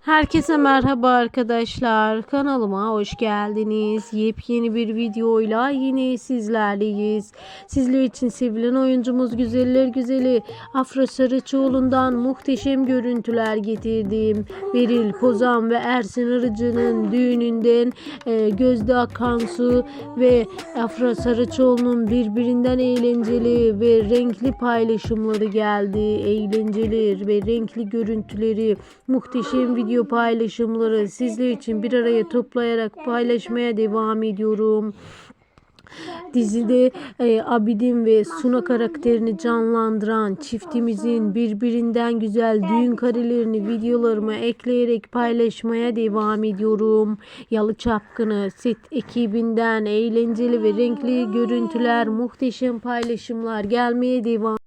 Herkese merhaba arkadaşlar. Kanalıma hoş geldiniz. Yepyeni bir videoyla yine sizlerleyiz. Sizler için sevilen oyuncumuz Güzeller Güzeli Afra Sarıçoğlu'ndan muhteşem görüntüler getirdim. Beril Kozan ve Ersin Arıcı'nın düğününden e, Gözde Akansu ve Afra Sarıçoğlu'nun birbirinden eğlenceli ve renkli paylaşımları geldi. Eğlenceli ve renkli görüntüleri, muhteşem video paylaşımları sizler için bir araya toplayarak paylaşmaya devam ediyorum. Dizide e, Abidin ve Suna karakterini canlandıran çiftimizin birbirinden güzel düğün karelerini videolarıma ekleyerek paylaşmaya devam ediyorum. Yalı Çapkını set ekibinden eğlenceli ve renkli görüntüler, muhteşem paylaşımlar gelmeye devam